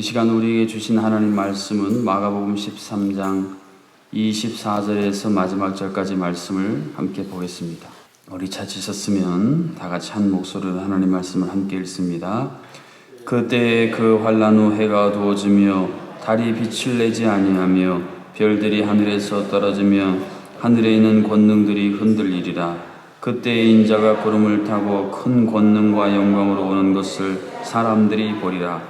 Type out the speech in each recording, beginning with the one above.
이 시간 우리에게 주신 하나님 말씀은 마가복음 13장 24절에서 마지막 절까지 말씀을 함께 보겠습니다. 우리 찾으셨으면 다 같이 한 목소리로 하나님 말씀을 함께 읽습니다. 그때 그 환란 후 해가 어두워지며 달이 빛을 내지 아니하며 별들이 하늘에서 떨어지며 하늘에 있는 권능들이 흔들리리라. 그때 인자가 구름을 타고 큰 권능과 영광으로 오는 것을 사람들이 보리라.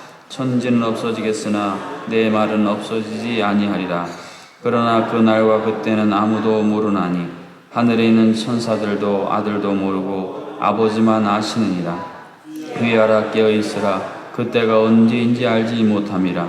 천지는 없어지겠으나 내 말은 없어지지 아니하리라. 그러나 그 날과 그때는 아무도 모르나니 하늘에 있는 천사들도 아들도 모르고 아버지만 아시느니라. 귀하라 깨어 있으라. 그때가 언제인지 알지 못함이라.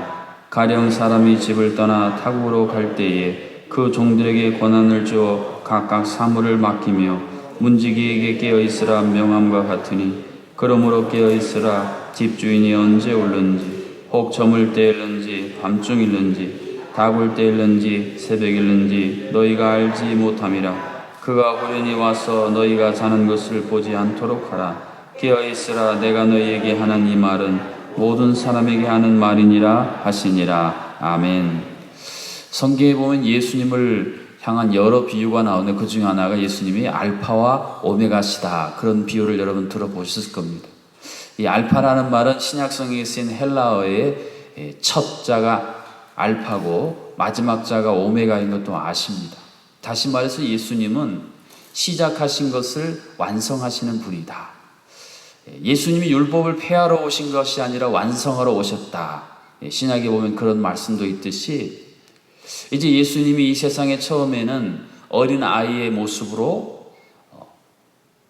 가령 사람이 집을 떠나 타국으로 갈 때에 그 종들에게 권한을 주어 각각 사물을 맡기며 문지기에게 깨어 있으라 명함과 같으니 그러므로 깨어 있으라 집주인이 언제 올는지 혹 저물 때 일는지 밤중 일는지 다굴 때 일는지 새벽 일는지 너희가 알지 못함이라. 그가 후련히 와서 너희가 자는 것을 보지 않도록 하라. 깨어 있으라. 내가 너희에게 하는 이 말은 모든 사람에게 하는 말이니라 하시니라. 아멘. 성경에 보면 예수님을 향한 여러 비유가 나오는데 그 중에 하나가 예수님이 알파와 오메가시다. 그런 비유를 여러분 들어보셨을 겁니다. 이 알파라는 말은 신약성경에 쓰인 헬라어의 첫 자가 알파고 마지막 자가 오메가인 것도 아십니다. 다시 말해서 예수님은 시작하신 것을 완성하시는 분이다. 예수님이 율법을 폐하러 오신 것이 아니라 완성하러 오셨다. 신약에 보면 그런 말씀도 있듯이 이제 예수님이 이 세상에 처음에는 어린 아이의 모습으로 어,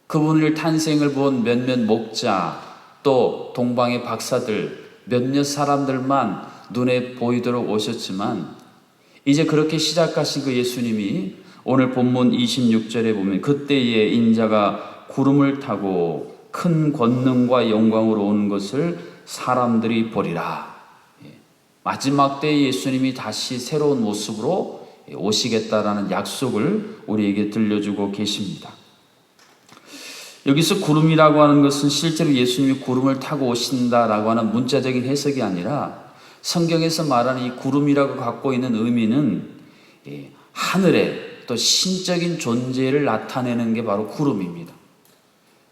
그분을 탄생을 본 몇몇 목자 또 동방의 박사들 몇몇 사람들만 눈에 보이도록 오셨지만 이제 그렇게 시작하신 그 예수님이 오늘 본문 26절에 보면 그때에 인자가 구름을 타고 큰 권능과 영광으로 오는 것을 사람들이 보리라. 마지막 때 예수님이 다시 새로운 모습으로 오시겠다라는 약속을 우리에게 들려주고 계십니다. 여기서 구름이라고 하는 것은 실제로 예수님이 구름을 타고 오신다라고 하는 문자적인 해석이 아니라 성경에서 말하는 이 구름이라고 갖고 있는 의미는 하늘에 또 신적인 존재를 나타내는 게 바로 구름입니다.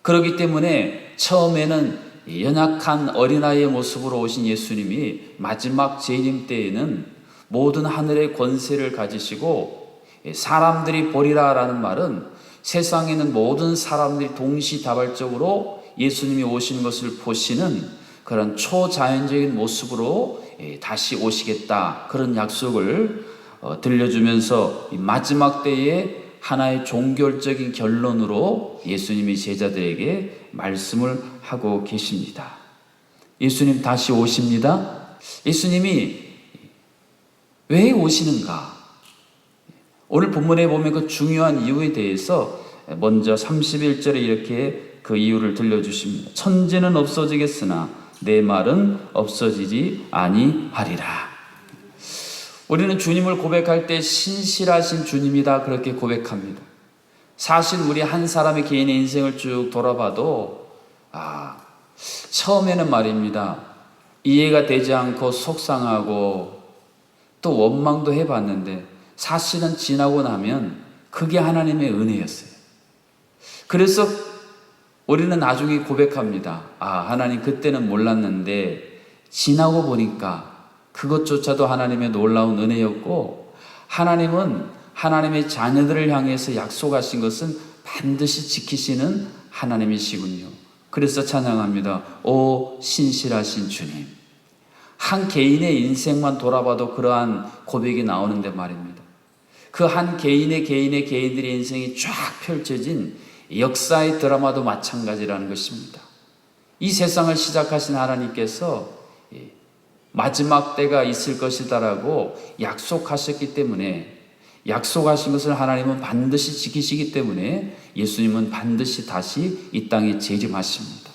그렇기 때문에 처음에는 연약한 어린아이의 모습으로 오신 예수님이 마지막 재림 때에는 모든 하늘의 권세를 가지시고 사람들이 보리라라는 말은 세상에 는 모든 사람들이 동시다발적으로 예수님이 오신 것을 보시는 그런 초자연적인 모습으로 다시 오시겠다 그런 약속을 어, 들려주면서 마지막 때에 하나의 종결적인 결론으로 예수님이 제자들에게 말씀을 하고 계십니다. 예수님 다시 오십니다. 예수님이 왜 오시는가? 오늘 본문에 보면 그 중요한 이유에 대해서 먼저 31절에 이렇게 그 이유를 들려주십니다. 천지는 없어지겠으나 내 말은 없어지지 아니하리라. 우리는 주님을 고백할 때 신실하신 주님이다 그렇게 고백합니다. 사실 우리 한 사람의 개인의 인생을 쭉 돌아봐도 아 처음에는 말입니다. 이해가 되지 않고 속상하고 또 원망도 해봤는데 사실은 지나고 나면 그게 하나님의 은혜였어요. 그래서 우리는 나중에 고백합니다. 아, 하나님 그때는 몰랐는데 지나고 보니까 그것조차도 하나님의 놀라운 은혜였고 하나님은 하나님의 자녀들을 향해서 약속하신 것은 반드시 지키시는 하나님이시군요. 그래서 찬양합니다. 오 신실하신 주님. 한 개인의 인생만 돌아봐도 그러한 고백이 나오는데 말입니다. 그 한 개인의 개인의 개인들의 인생이 쫙 펼쳐진 역사의 드라마도 마찬가지라는 것입니다. 이 세상을 시작하신 하나님께서 마지막 때가 있을 것이다라고 약속하셨기 때문에 약속하신 것을 하나님은 반드시 지키시기 때문에 예수님은 반드시 다시 이 땅에 재림하십니다.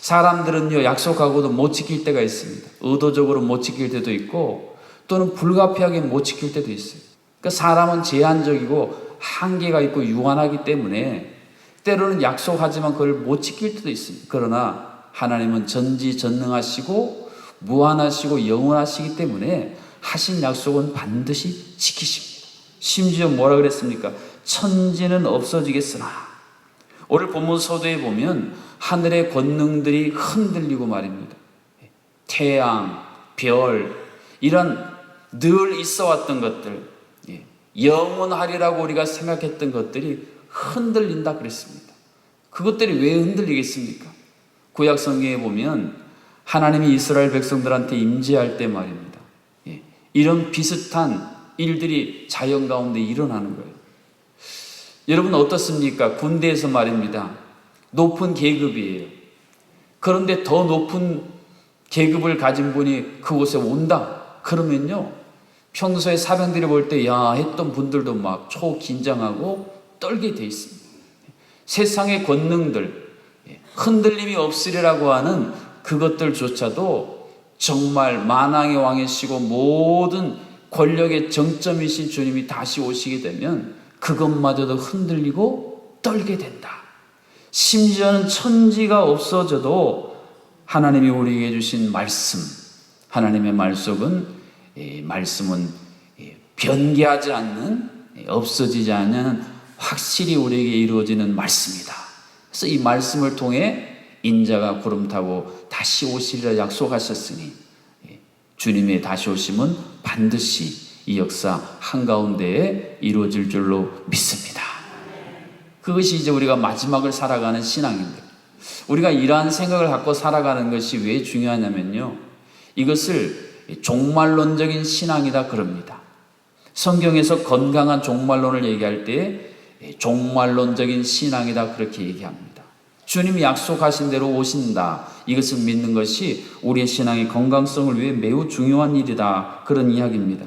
사람들은요, 약속하고도 못 지킬 때가 있습니다. 의도적으로 못 지킬 때도 있고, 또는 불가피하게 못 지킬 때도 있어요. 그러니까 사람은 제한적이고, 한계가 있고, 유한하기 때문에, 때로는 약속하지만 그걸 못 지킬 때도 있습니다. 그러나, 하나님은 전지전능하시고, 무한하시고, 영원하시기 때문에, 하신 약속은 반드시 지키십니다. 심지어 뭐라 그랬습니까? 천지는 없어지겠으나, 오늘 본문 서두에 보면 하늘의 권능들이 흔들리고 말입니다. 태양, 별, 이런 늘 있어 왔던 것들, 예, 영원하리라고 우리가 생각했던 것들이 흔들린다 그랬습니다. 그것들이 왜 흔들리겠습니까? 구약 성경에 보면 하나님이 이스라엘 백성들한테 임재할 때 말입니다. 예, 이런 비슷한 일들이 자연 가운데 일어나는 거예요. 여러분 어떻습니까? 군대에서 말입니다. 높은 계급이에요. 그런데 더 높은 계급을 가진 분이 그곳에 온다. 그러면요. 평소에 사병들이 볼 때, 야, 했던 분들도 막 초긴장하고 떨게 돼 있습니다. 세상의 권능들, 예, 흔들림이 없으리라고 하는 그것들조차도 정말 만왕의 왕이시고 모든 권력의 정점이신 주님이 다시 오시게 되면 그것마저도 흔들리고 떨게 된다. 심지어는 천지가 없어져도 하나님이 우리에게 주신 말씀, 하나님의 말씀은 말씀은 변개하지 않는 없어지지 않는 확실히 우리에게 이루어지는 말씀이다. 그래서 이 말씀을 통해 인자가 구름 타고 다시 오시리라 약속하셨으니 주님의 다시 오심은 반드시 이 역사 한가운데에 이루어질 줄로 믿습니다. 그것이 이제 우리가 마지막을 살아가는 신앙입니다. 우리가 이러한 생각을 갖고 살아가는 것이 왜 중요하냐면요. 이것을 종말론적인 신앙이다 그럽니다. 성경에서 건강한 종말론을 얘기할 때 종말론적인 신앙이다 그렇게 얘기합니다. 주님이 약속하신 대로 오신다. 이것을 믿는 것이 우리의 신앙의 건강성을 위해 매우 중요한 일이다. 그런 이야기입니다.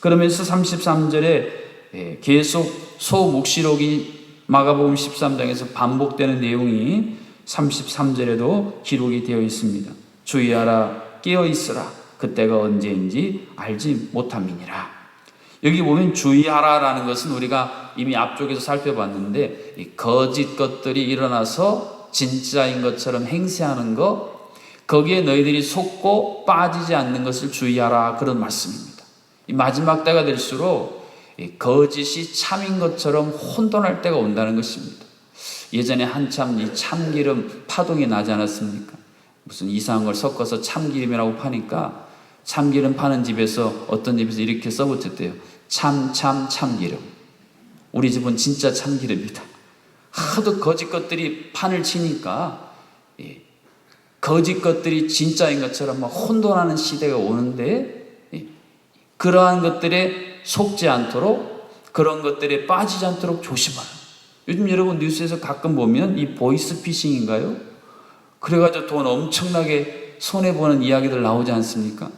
그러면서 33절에 계속 소묵시록이 마가복음 13장에서 반복되는 내용이 33절에도 기록이 되어 있습니다. 주의하라 깨어 있으라 그때가 언제인지 알지 못함이니라. 여기 보면 주의하라라는 것은 우리가 이미 앞쪽에서 살펴봤는데 거짓 것들이 일어나서 진짜인 것처럼 행세하는 것 거기에 너희들이 속고 빠지지 않는 것을 주의하라 그런 말씀입니다. 마지막 때가 될수록 거짓이 참인 것처럼 혼돈할 때가 온다는 것입니다. 예전에 한참 이 참기름 파동이 나지 않았습니까? 무슨 이상한 걸 섞어서 참기름이라고 파니까 참기름 파는 집에서 어떤 집에서 이렇게 써붙였대요. 참, 참, 참기름. 우리 집은 진짜 참기름이다. 하도 거짓 것들이 판을 치니까 예, 거짓 것들이 진짜인 것처럼 막 혼돈하는 시대가 오는데 예, 그러한 것들에 속지 않도록 그런 것들에 빠지지 않도록 조심하라. 요즘 여러분 뉴스에서 가끔 보면 이 보이스 피싱인가요? 그래가지고 돈 엄청나게 손해보는 이야기들 나오지 않습니까?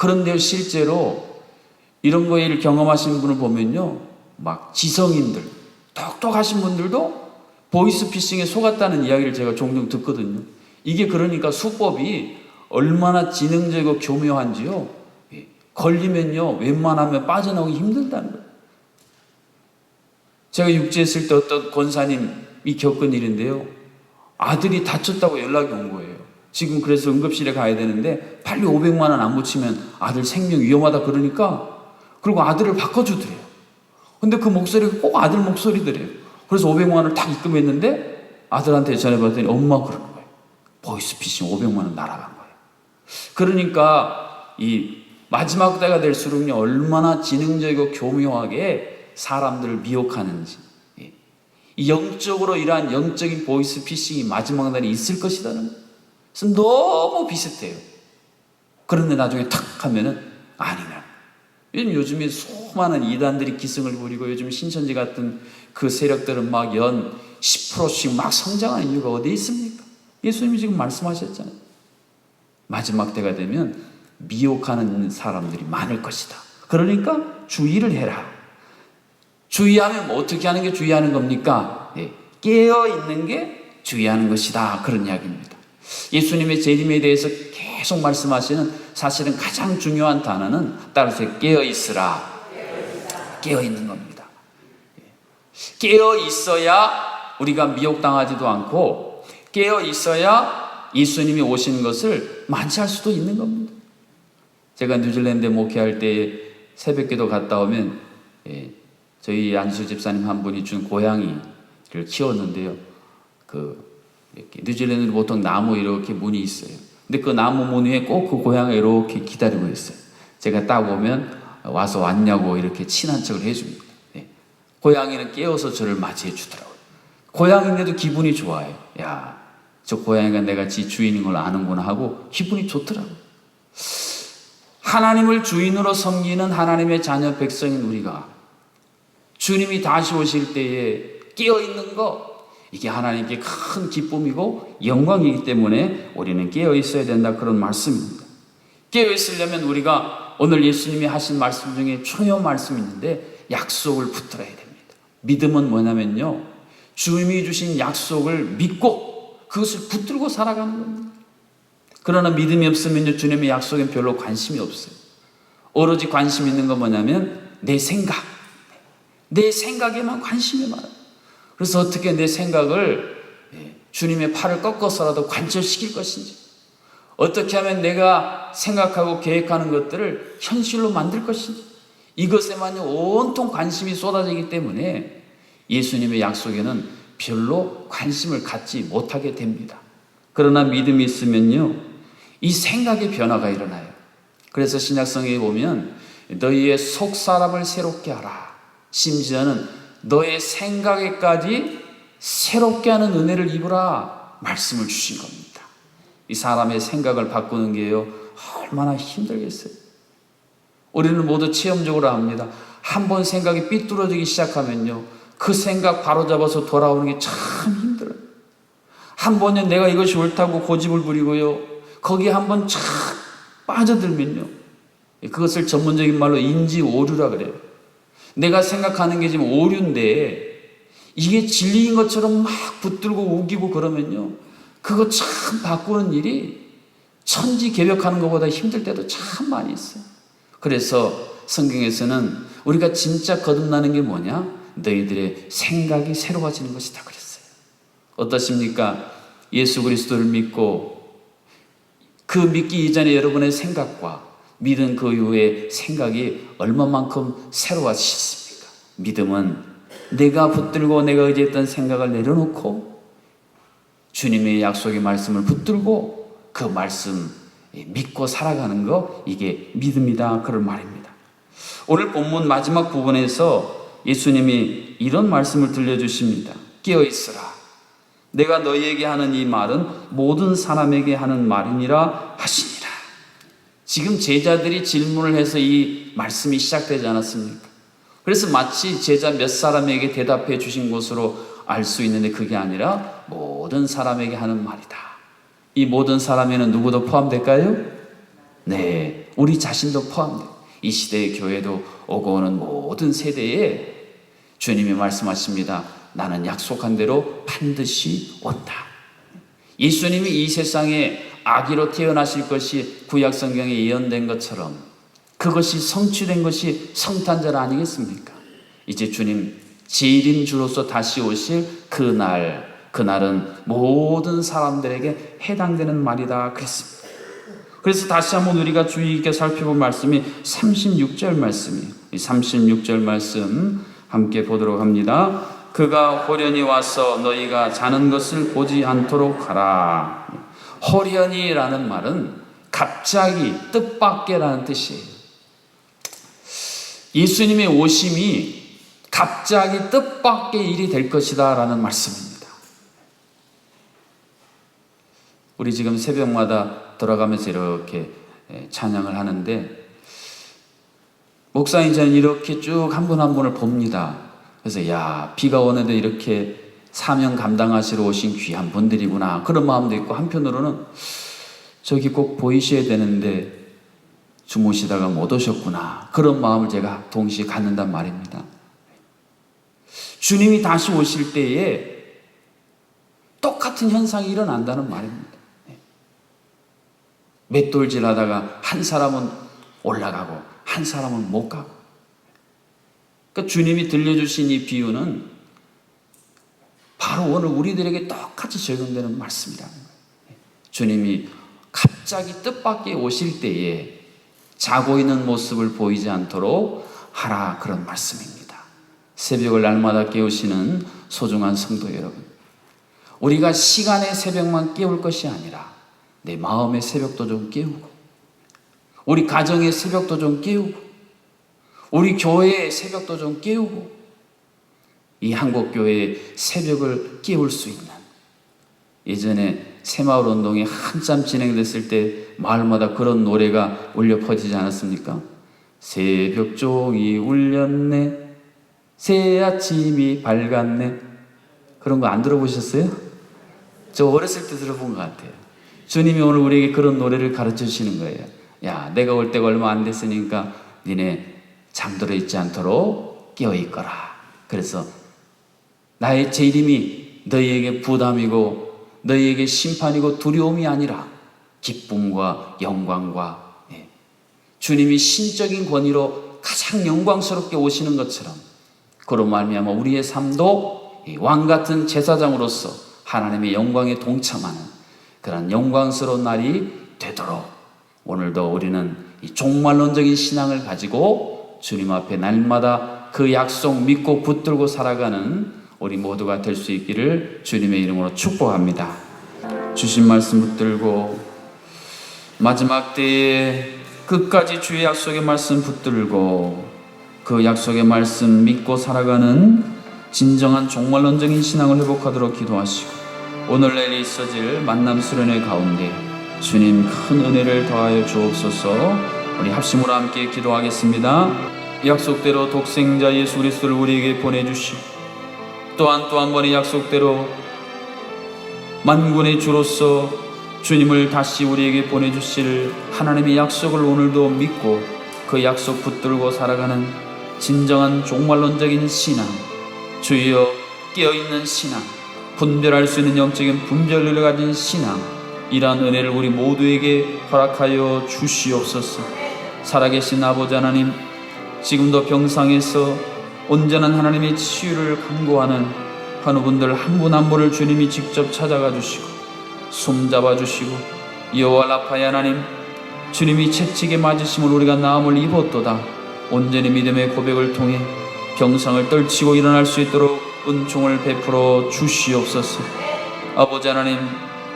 그런데 실제로 이런 거에 경험하신 분을 보면요. 막 지성인들, 똑똑하신 분들도 보이스 피싱에 속았다는 이야기를 제가 종종 듣거든요. 이게 그러니까 수법이 얼마나 지능적이고 교묘한지요. 예, 걸리면요. 웬만하면 빠져나오기 힘들다는 거예요. 제가 육지했을 때 어떤 권사님이 겪은 일인데요. 아들이 다쳤다고 연락이 온 거예요. 지금 그래서 응급실에 가야 되는데 빨리 500만 원 안 붙이면 아들 생명 위험하다 그러니까 그리고 아들을 바꿔주더래요. 근데 그 목소리가 꼭 아들 목소리더래요. 그래서 500만 원을 딱 입금했는데 아들한테 전해봤더니 엄마 그러는 거예요. 보이스피싱 500만 원 날아간 거예요. 그러니까 이 마지막 때가 될수록요 얼마나 지능적이고 교묘하게 사람들을 미혹하는지 예. 영적으로 이러한 영적인 보이스 피싱이 마지막 날에 있을 것이라는 거예요. 그래서 너무 비슷해요. 그런데 나중에 탁 하면은 아니냐. 요즘 요즘에 수많은 이단들이 기승을 부리고 요즘 신천지 같은 그 세력들은 막 연 10%씩 막 성장하는 이유가 어디 있습니까? 예수님이 지금 말씀하셨잖아요. 마지막 때가 되면 미혹하는 사람들이 많을 것이다. 그러니까 주의를 해라. 주의하면 뭐 어떻게 하는 게 주의하는 겁니까? 예, 깨어 있는 게 주의하는 것이다. 그런 이야기입니다. 예수님의 재림에 대해서 계속 말씀하시는 사실은 가장 중요한 단어는 따라서 깨어 있으라. 깨어 있는 겁니다. 예. 깨어 있어야 우리가 미혹당하지도 않고 깨어 있어야 예수님이 오신 것을 만취할 수도 있는 겁니다. 제가 뉴질랜드 목회할 때 새벽기도 갔다 오면 예, 저희 안수 집사님 한 분이 준 고양이를 키웠는데요. 그 이렇게 뉴질랜드는 보통 나무 이렇게 문이 있어요. 근데 그 나무 문 위에 꼭 그 고양이 이렇게 기다리고 있어요. 제가 딱 오면 와서 왔냐고 이렇게 친한 척을 해줍니다. 예. 고양이는 깨어서 저를 맞이해 주더라고요. 고양이인데도 기분이 좋아요. 야, 저 고양이가 내가 지 주인인 걸 아는구나 하고 기분이 좋더라고요. 하나님을 주인으로 섬기는 하나님의 자녀 백성인 우리가 주님이 다시 오실 때에 깨어 있는 것 이게 하나님께 큰 기쁨이고 영광이기 때문에 우리는 깨어 있어야 된다 그런 말씀입니다. 깨어 있으려면 우리가 오늘 예수님이 하신 말씀 중에 중요한 말씀이 있는데 약속을 붙들어야 됩니다. 믿음은 뭐냐면요. 주님이 주신 약속을 믿고 그것을 붙들고 살아가는 겁니다. 그러나 믿음이 없으면요. 주님의 약속엔 별로 관심이 없어요. 오로지 관심 있는 건 뭐냐면 내 생각. 내 생각에만 관심이 많아요. 그래서 어떻게 내 생각을 예, 주님의 팔을 꺾어서라도 관철시킬 것인지, 어떻게 하면 내가 생각하고 계획하는 것들을 현실로 만들 것인지, 이것에만 온통 관심이 쏟아지기 때문에 예수님의 약속에는 별로 관심을 갖지 못하게 됩니다. 그러나 믿음이 있으면요, 이 생각의 변화가 일어나요. 그래서 신약성에 보면 너희의 속 사람을 새롭게 하라. 심지어는 너의 생각에까지 새롭게 하는 은혜를 입으라 말씀을 주신 겁니다. 이 사람의 생각을 바꾸는 게요 얼마나 힘들겠어요. 우리는 모두 체험적으로 합니다. 한 번 생각이 삐뚤어지기 시작하면요 그 생각 바로 잡아서 돌아오는 게 참 힘들어요. 한 번은 내가 이것이 옳다고 고집을 부리고요 거기에 한 번 착 빠져들면요 그것을 전문적인 말로 인지 오류라 그래요. 내가 생각하는 게 지금 오류인데 이게 진리인 것처럼 막 붙들고 우기고 그러면요. 그거 참 바꾸는 일이 천지 개벽하는 것보다 힘들 때도 참 많이 있어요. 그래서 성경에서는 우리가 진짜 거듭나는 게 뭐냐? 너희들의 생각이 새로워지는 것이다 그랬어요. 어떻습니까? 예수 그리스도를 믿고 그 믿기 이전에 여러분의 생각과 믿은 그 이후에 생각이 얼마만큼 새로워지셨습니까? 믿음은 내가 붙들고 내가 의지했던 생각을 내려놓고 주님의 약속의 말씀을 붙들고 그 말씀 믿고 살아가는 거 이게 믿음이다 그런 말입니다. 오늘 본문 마지막 부분에서 예수님이 이런 말씀을 들려주십니다. 깨어 있으라. 내가 너희에게 하는 이 말은 모든 사람에게 하는 말이니라 하시니라. 지금 제자들이 질문을 해서 이 말씀이 시작되지 않았습니까? 그래서 마치 제자 몇 사람에게 대답해 주신 것으로 알 수 있는데 그게 아니라 모든 사람에게 하는 말이다. 이 모든 사람에는 누구도 포함될까요? 네, 우리 자신도 포함돼. 이 시대의 교회도 오고 오는 모든 세대에 주님이 말씀하십니다. 나는 약속한 대로 반드시 온다. 예수님이 이 세상에 아기로 태어나실 것이 구약 성경에 예언된 것처럼 그것이 성취된 것이 성탄절 아니겠습니까? 이제 주님 재림 주로서 다시 오실 그날 그날은 모든 사람들에게 해당되는 말이다 그랬습니다. 그래서 다시 한번 우리가 주의 깊게 살펴본 말씀이 36절 말씀이에요. 이 36절 말씀 함께 보도록 합니다. 그가 호련히 와서 너희가 자는 것을 보지 않도록 하라. 호련히라는 말은 갑자기 뜻밖에라는 뜻이에요. 예수님의 오심이 갑자기 뜻밖의 일이 될 것이다라는 말씀입니다. 우리 지금 새벽마다 돌아가면서 이렇게 찬양을 하는데 목사님 저는 이렇게 쭉 한분한 분을 봅니다. 그래서 야 비가 오는데 이렇게 사명 감당하시러 오신 귀한 분들이구나 그런 마음도 있고 한편으로는 저기 꼭 보이셔야 되는데 주무시다가 못 오셨구나. 그런 마음을 제가 동시에 갖는단 말입니다. 주님이 다시 오실 때에 똑같은 현상이 일어난다는 말입니다. 맷돌질 하다가 한 사람은 올라가고 한 사람은 못 가고. 그러니까 주님이 들려주신 이 비유는 바로 오늘 우리들에게 똑같이 적용되는 말씀이라는 거예요. 주님이 갑자기 뜻밖의 오실 때에 자고 있는 모습을 보이지 않도록 하라 그런 말씀입니다. 새벽을 날마다 깨우시는 소중한 성도 여러분. 우리가 시간의 새벽만 깨울 것이 아니라 내 마음의 새벽도 좀 깨우고 우리 가정의 새벽도 좀 깨우고 우리 교회의 새벽도 좀 깨우고 이 한국 교회의 새벽을 깨울 수 있는 예전에 새마을 운동이 한참 진행됐을 때 마을마다 그런 노래가 울려 퍼지지 않았습니까? 새벽 종이 울렸네 새 아침이 밝았네 그런 거 안 들어보셨어요? 저 어렸을 때 들어본 것 같아요. 주님이 오늘 우리에게 그런 노래를 가르쳐 주시는 거예요. 야, 내가 올 때가 얼마 안 됐으니까 니네 잠들어 있지 않도록 깨어 있거라. 그래서 나의 제 이름이 너희에게 부담이고 너희에게 심판이고 두려움이 아니라 기쁨과 영광과 예. 주님이 신적인 권위로 가장 영광스럽게 오시는 것처럼 그로 말미암아 우리의 삶도 왕 같은 제사장으로서 하나님의 영광에 동참하는 그런 영광스러운 날이 되도록 오늘도 우리는 이 종말론적인 신앙을 가지고 주님 앞에 날마다 그 약속 믿고 붙들고 살아가는 우리 모두가 될 수 있기를 주님의 이름으로 축복합니다. 주신 말씀 붙들고 마지막 때에 끝까지 주의 약속의 말씀 붙들고 그 약속의 말씀 믿고 살아가는 진정한 종말론적인 신앙을 회복하도록 기도하시고 오늘 내일 있어질 만남 수련회 가운데 주님 큰 은혜를 더하여 주옵소서 우리 합심으로 함께 기도하겠습니다. 약속대로 독생자 예수 그리스도를 우리에게 보내주시고 또한 또 한 번의 약속대로 만군의 주로서 주님을 다시 우리에게 보내주실 하나님의 약속을 오늘도 믿고 그 약속 붙들고 살아가는 진정한 종말론적인 신앙, 주여 깨어있는 신앙, 분별할 수 있는 영적인 분별력을 가진 신앙, 이러한 은혜를 우리 모두에게 허락하여 주시옵소서. 살아계신 아버지 하나님, 지금도 병상에서 온전한 하나님의 치유를 간구하는 환우분들 한 분 한 분을 주님이 직접 찾아가 주시고 숨 잡아 주시고 여호와 라파의 하나님 주님이 채찍에 맞으심을 우리가 나음을 입었도다. 온전히 믿음의 고백을 통해 병상을 떨치고 일어날 수 있도록 은총을 베풀어 주시옵소서. 아버지 하나님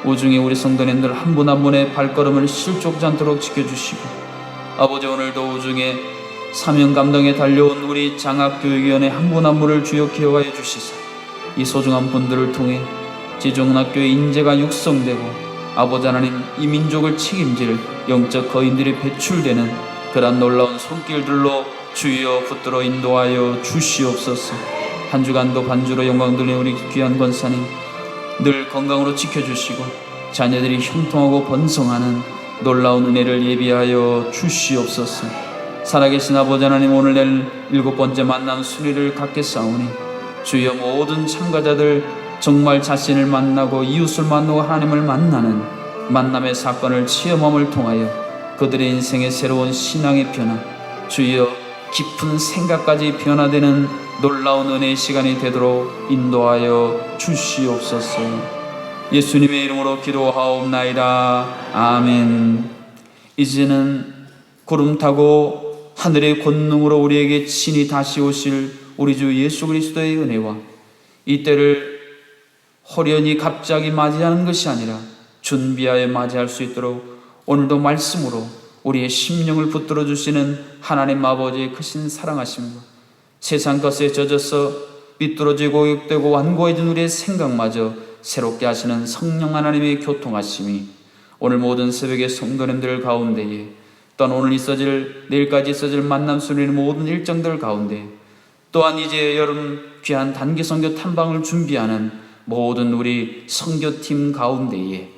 우중에 우리 성도님들 한분한 분의 발걸음을 실족지 않도록 지켜주시고 아버지 오늘도 우중에 사명 감당에 달려온 우리 장학교육위원회 한 분 한 분을 주여 기억하여 주시사. 이 소중한 분들을 통해 지종학교의 인재가 육성되고 아버지 하나님 이 민족을 책임질 영적 거인들이 배출되는 그러한 놀라운 손길들로 주여 붙들어 인도하여 주시옵소서. 한 주간도 반주로 영광 돌린 우리 귀한 권사님 늘 건강으로 지켜주시고 자녀들이 형통하고 번성하는 놀라운 은혜를 예비하여 주시옵소서 살아계신 아버지 하나님 오늘 낼 일곱 번째 만남 순위를 갖게 싸우니 주여 모든 참가자들 정말 자신을 만나고 이웃을 만나고 하나님을 만나는 만남의 사건을 체험함을 통하여 그들의 인생의 새로운 신앙의 변화 주여 깊은 생각까지 변화되는 놀라운 은혜의 시간이 되도록 인도하여 주시옵소서. 예수님의 이름으로 기도하옵나이다. 아멘. 이제는 구름 타고 하늘의 권능으로 우리에게 친히 다시 오실 우리 주 예수 그리스도의 은혜와 이때를 호련히 갑자기 맞이하는 것이 아니라 준비하여 맞이할 수 있도록 오늘도 말씀으로 우리의 심령을 붙들어 주시는 하나님 아버지의 크신 사랑하심과 세상 것에 젖어서 삐뚤어지고 고육되고 완고해진 우리의 생각마저 새롭게 하시는 성령 하나님의 교통하심이 오늘 모든 새벽의 성도님들 가운데에 또한 오늘 있어질 내일까지 있어질 만남 순위는 모든 일정들 가운데 또한 이제 여름 귀한 단기 선교 탐방을 준비하는 모든 우리 선교팀 가운데에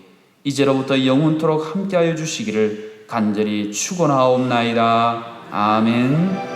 이제로부터 영원토록 함께하여 주시기를 간절히 축원하옵나이다. 아멘.